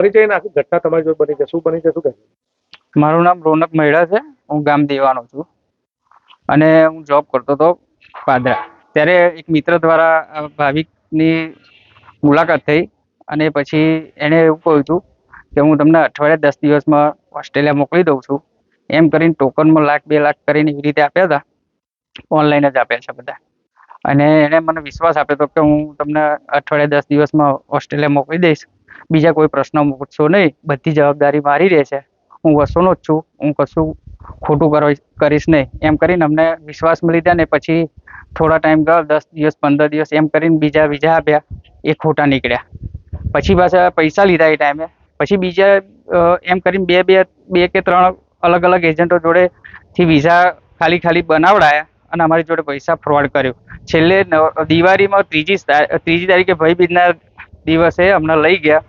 પરિચય આખી ઘટના તમારી જોડે બની છે શું બની છે શું કહે મારું નામ રોનક મહેડા છે. હું ગામ દેવાનો છું. અને હું જોબ કરતો હતો પાદરા ત્યારે એક મિત્ર દ્વારા ભાવિકની મુલાકાત થઈ અને પછી એણે એવું કહ્યું હતું કે હું તમને અઠવાડિયા દસ દિવસમાં ઓસ્ટ્રેલિયા મોકલી દઉં છું. એમ કરીને ટોકનમાં લાખ, બે લાખ કરીને એવી રીતે આપ્યા હતા. ઓનલાઈન જ આપ્યા છે બધા. અને એણે મને વિશ્વાસ આપ્યો હતો કે હું તમને અઠવાડિયા દસ દિવસમાં ઓસ્ટ્રેલિયા મોકલી દઈશ. બીજા કોઈ પ્રશ્ન પૂછશો નહીં. બધી જવાબદારી મારી રહેશે. હું વસોનો જ છું. હું કશું ખોટું કરીશ નહીં. એમ કરીને અમને વિશ્વાસમાં ત્યાં ને પછી થોડા ટાઈમ ગયો દસ દિવસ, પંદર દિવસ એમ કરીને બીજા બીજા આપ્યા. એ ખોટા નીકળ્યા. પછી પાછા પૈસા લીધા એ ટાઈમે પછી બીજા એમ કરીને બે બે બે કે ત્રણ અલગ અલગ એજન્ટો જોડેથી વિઝા ખાલી ખાલી બનાવડાયા. અને અમારી જોડે પૈસા ફ્રોડ કર્યો. છેલ્લે દિવાળીમાં ત્રીજી ત્રીજી તારીખે ભયબીજના બીજના દિવસે અમને લઈ ગયા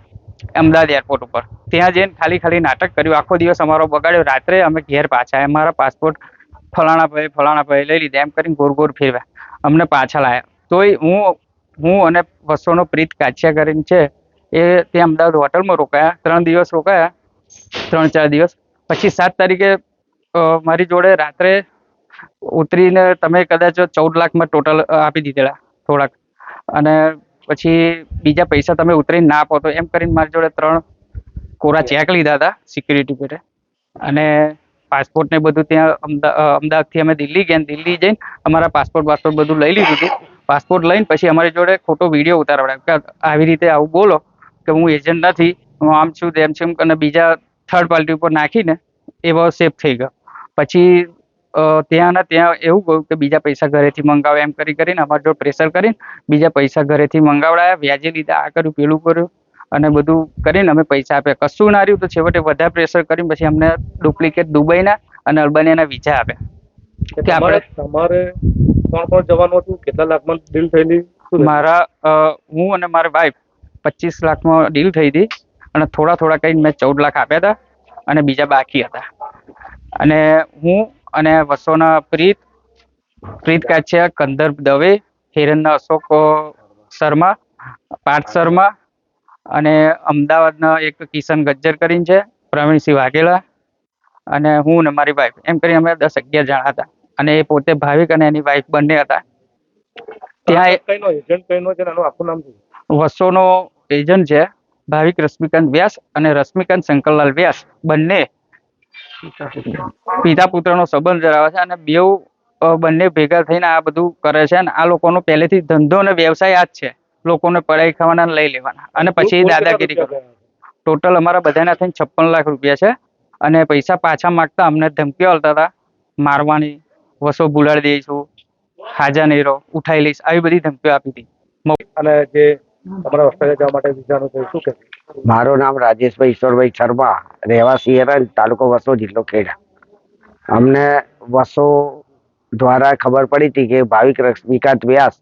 અમદાવાદ એરપોર્ટ ઉપર. ત્યાં જઈને ખાલી ખાલી નાટક કર્યું. આખો દિવસ અમારો બગાડ્યો. રાત્રે અમે ઘેર પાછા અમારા પાસપોર્ટ ફલાણા ભાઈ ફલાણા ભાઈ લઈ લીધા. એમ કરીને ગોર ગોર ફેરવ્યા. અમને પાછા લાયા. તોય હું હું અને વસોનો પ્રીત કાછિયા કરીને છે એ ત્યાં અમદાવાદ હોટલમાં રોકાયા. ત્રણ દિવસ રોકાયા. ત્રણ ચાર દિવસ. પછી સાત તારીખે મારી જોડે રાત્રે ઉતરીને તમે કદાચ ચૌદ લાખમાં ટોટલ આપી દીધેલા, થોડાક. અને પછી બીજા પૈસા તમે ઉતરીને ના આપો તો એમ કરીને મારી જોડે ત્રણ કોરા ચેક લીધા હતા સિક્યુરિટી પેટે. અને પાસપોર્ટ ને બધું ત્યાં અમદા અમદાવાદથી અમે દિલ્હી ગયા દિલ્હી જઈને અમારા પાસપોર્ટ પાસપોર્ટ બધું લઈ લીધું હતું. પાસપોર્ટ લઈને પછી અમારી જોડે ખોટો વીડિયો ઉતારવડાવ્યો કે આવી રીતે આવું બોલો કે હું એજન્ટ નથી, હું આમ છું તેમ છું અને બીજા થર્ડ પાર્ટી ઉપર નાખીને એવો સેફ થઈ ગયો. પછી ત્યાં ને ત્યાં એવું કહ્યું કે બીજા પૈસા ઘરેથી મંગાવે એમ કરી કરીને અમારા જોડે પ્રેશર કરીને બીજા પૈસા ઘરેથી મંગાવડાયા વ્યાજે લીધા આ કર્યું પેલું કર્યું અને બધું કરીને અમે પૈસા આપ્યા. કશું ના રહ્યું તો છેવટે વધારે પ્રેશર કરીને પછી અમને ડુપ્લિકેટ દુબઈના અને અલ્બાનિયાના વિઝા આપ્યા. કે આપણે- તમારે કોણ કોણ જવાનું હતું? કેટલા લાખમાં ડીલ થયેલી? મારા હું અને મારી વાઈફ પચીસ લાખમાં ડીલ થઈ હતી અને થોડા થોડા કરીને મેં ચૌદ લાખ આપ્યા હતા અને બીજા બાકી હતા. અને હું અને વસોના પ્રીત પ્રીત કાછિયા કંદર્પ દવે હિરણના અશોક શર્મા પાર્થ શર્મા અને અમદાવાદના એક કિશન ગજ્જર કરીને છે પ્રવીણસિંહ વાઘેલા અને હું ને મારી વાઈફ એમ કરી અમે દસ અગિયાર જણા હતા અને એ પોતે ભાવિક અને એની વાઈફ બંને હતા. ત્યાં કઈનો એજન્ટ કઈનો છે એનું આખું નામ શું વસોનો એજન્ટ છે ભાવિક રશ્મિકાંત વ્યાસ અને રશ્મિકાંત શંકરલાલ વ્યાસ બંને પિતા પુત્રનો સંબંધ ધરાવે છે અને બેઉ બંને ભેગા થઈને આ બધું કરે છે અને આ લોકોનો પહેલેથી ધંધો અને વ્યવસાય આ જ છે. લોકોને પડાઈ ખાવાના અને લઈ લેવાના. અને પછી દાદાગીરી કરે ટોટલ અમારા બધાના થઈને છપ્પન લાખ રૂપિયા છે. અને પૈસા પાછા માંગતા અમને ધમકીઓ આવતા હતા. મારવાની વસો ભૂલાડી દઈશું હાજા નહીં રહો ઉઠાઈ લઈશ આવી બધી ધમકીઓ આપી હતી. અને જે તમારા ઓસ્ટ્રેલિયા જવા માટે વિઝાનું થયું શું કે મારું નામ રાજેશભાઈ ઈશ્વરભાઈ શર્મા, રહેવાસી હેરાન તાલુકો વસો જિલ્લો ખેડા. અમને વસો દ્વારા ખબર પડી હતી કે ભાવિક રશ્મિકાંત વ્યાસ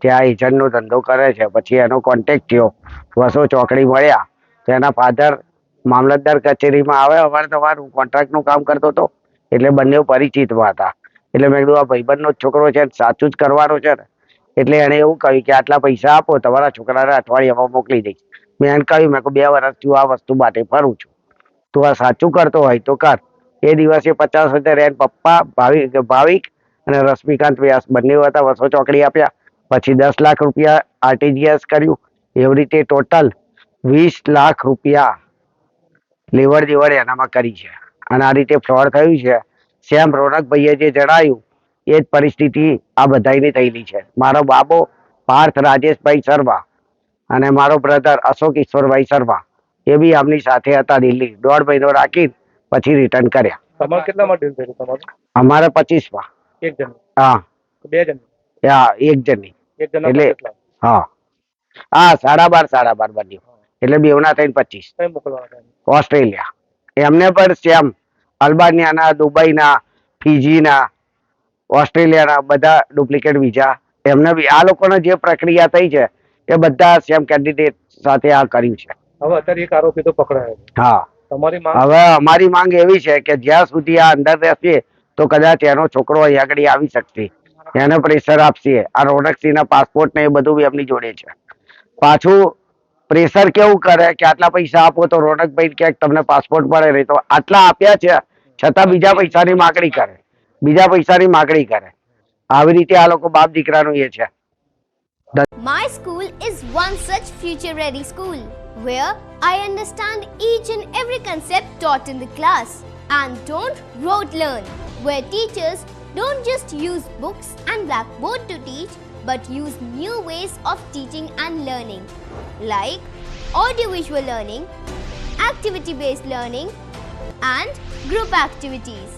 ત્યાં એજન્ટનો ધંધો કરે છે. પછી એનો કોન્ટેક્ટ થયો. વસો ચોકડી મળ્યા. તો એના ફાધર મામલતદાર કચેરીમાં આવે અમારે તમારું કોન્ટ્રાક્ટનું કામ કરતો હતો. એટલે બંને પરિચિતમાં હતા. એટલે મેં કીધું, આ ભાઈબંધનો છોકરો છે સાચું જ કરવાનો છે ને. એટલે એણે એવું કહ્યું કે આટલા પૈસા આપો, તમારા છોકરાને અઠવાડિયામાં મોકલી દઈશ. મેં એને કહ્યું, મેં બે વર્ષથી આ વસ્તુ માટે ફરું છું. તું આ સાચું કરતો હોય તો કર. એ દિવસે પચાસ હજાર એને પપ્પા ભાવિક ભાવિક અને રશ્મિકાંત વ્યાસ બંને હતા, વસો ચોકડી આપ્યા. પછી દસ લાખ રૂપિયા આરટીજીએસ કર્યું. એવી રીતે ટોટલ વીસ લાખ રૂપિયા લેવડ દેવડ એનામાં કરી છે. અને આ રીતે ફ્રોડ થયું છે. સેમ રોનકભાઈએ જે જણાવ્યું એ જ પરિસ્થિતિ આ બધાની થયેલી છે. મારો બાબો પાર્થ રાજેશભાઈ શર્મા અને મારો બ્રધર અશોક ઈશ્વરભાઈ શર્મા એ બી આમની સાથે હતા દિલ્હી. દોઢ મહિનો રાખી પછી રિટર્ન કર્યા. તમારે કેટલામાં ડીલ થયેલું તમારું? અમારે પચીસમાં. એક જણ હા. બે જણ હા એક જણની. એક જણ એટલે- હા. હા સાડા બાર સાડા બાર બન્યું. એટલે બેવના થઈને પચીસ? ઓસ્ટ્રેલિયા. એમને પણ સેમ. અલ્બાનિયાના દુબઈના ફીજીના ઓસ્ટ્રેલિયાના બધા ડુપ્લિકેટ વિઝા એમને બી આ લોકોને જે પ્રક્રિયા થઈ છે એ બધા સેમ કેન્ડિડેટ સાથે આ કર્યું છે. હવે અત્યારે એક આરોપી તો પકડાયો હા. તમારી માંગ? હવે અમારી માંગ એવી છે કે જ્યાં સુધી આ અંદર રહેશે તો કદાચ એનો છોકરો અહીં આગળ આવી શકશે. એને પ્રેશર આપશે. આ રોનકસિંહના પાસપોર્ટ ને એ બધું બી એમની જોડે છે. પાછું પ્રેશર કેવું કરે કે આટલા પૈસા આપો તો રોનકભાઈ ક્યાંક તમને પાસપોર્ટ મળે નહીં તો આટલા આપ્યા છે છતાં બીજા પૈસાની માગણી કરે. બીજા પૈસાની માગણી કરે આવી રીતે આ લોકો બાપ દીકરાનું એ છે My school is one such future ready school where I understand each and every concept taught in the class and don't rote learn, where teachers don't just use books and blackboard to teach but use new ways of teaching and learning like audiovisual learning, activity based learning, and group activities,